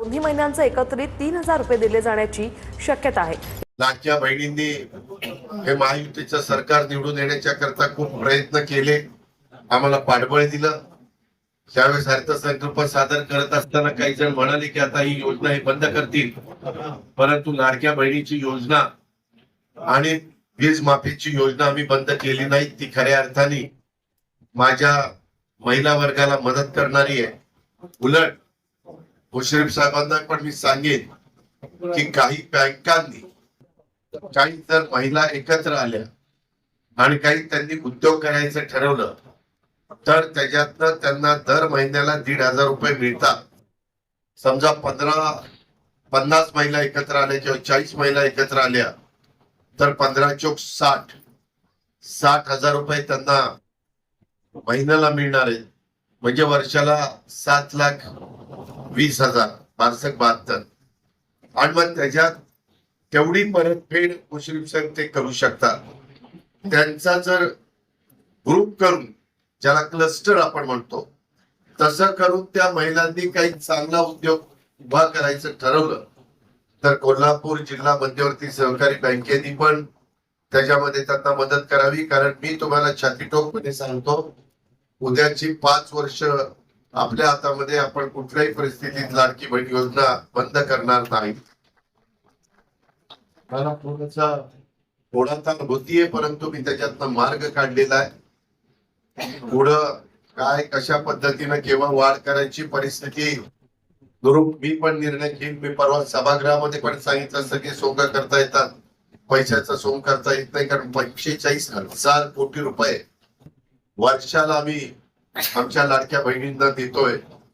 दोन्ही महिन्यांचं एकत्रित तीन हजार रुपये दिले जाण्याची शक्यता आहे. लाडक्या बहिणींनी हे महायुतीचं सरकार निवडून येण्याच्या करता खूप प्रयत्न केले. आम्हाला पाठबळ दिलं. त्यावेळेस अर्थसंकल्प सादर करत असताना काही जण म्हणाले की आता ही योजना हे बंद करतील. परंतु लाडक्या बहिणीची योजना आणि वीज माफीची योजना आम्ही बंद केली नाही. ती खऱ्या अर्थाने माझ्या महिला वर्गाला मदत करणारी आहे. उलट मुश्रीफ साहेबांना पण मी सांगेन की काही बँकांनी काही जर महिला एकत्र आल्या आणि काही त्यांनी उद्योग करायचं ठरवलं तर त्याच्यातनं त्यांना दर महिन्याला दीड हजार रुपये मिळतात. समजा पंधरा पन्नास महिला एकत्र आल्या किंवा चाळीस महिला एकत्र आल्या तर पंधरा चोक साठ साठ हजार रुपये त्यांना महिन्याला मिळणार आहे म्हणजे वर्षाला सात लाख वीस हजार बारसक बहात्तर. आणि मग त्याच्यात तेवढी परतफेड मुश्रीफ साहेब ते करू शकतात. त्यांचा जर ग्रुप करून ज्याला क्लस्टर आपण म्हणतो तसं करून त्या महिलांनी काही चांगला उद्योग उभा करायचं ठरवलं तर कोल्हापूर जिल्हा मध्यवर्ती सहकारी बँकेने पण त्याच्यामध्ये त्यांना मदत करावी. कारण मी तुम्हाला छातीटोकपणे सांगतो उद्याची पाच वर्ष आपल्या हातामध्ये आपण कुठल्याही परिस्थितीत लाडकी बहीण योजना बंद करणार नाही. मला थोडासा थोडासा होतीये परंतु मी त्याच्यातनं मार्ग काढलेला आहे. पुढं काय कशा पद्धतीनं केव्हा वाढ करायची परिस्थिती मी पण निर्णय घेईन. मी परवा सभागृहामध्ये पण सांगितलं की सोंग करता येतात. पैशाचा सोंग करता येत नाही कारण पंचेचाळीस हजार कोटी रुपये. वर्षाला आम्ही आमच्या लाडक्या बहिणींना देतोय.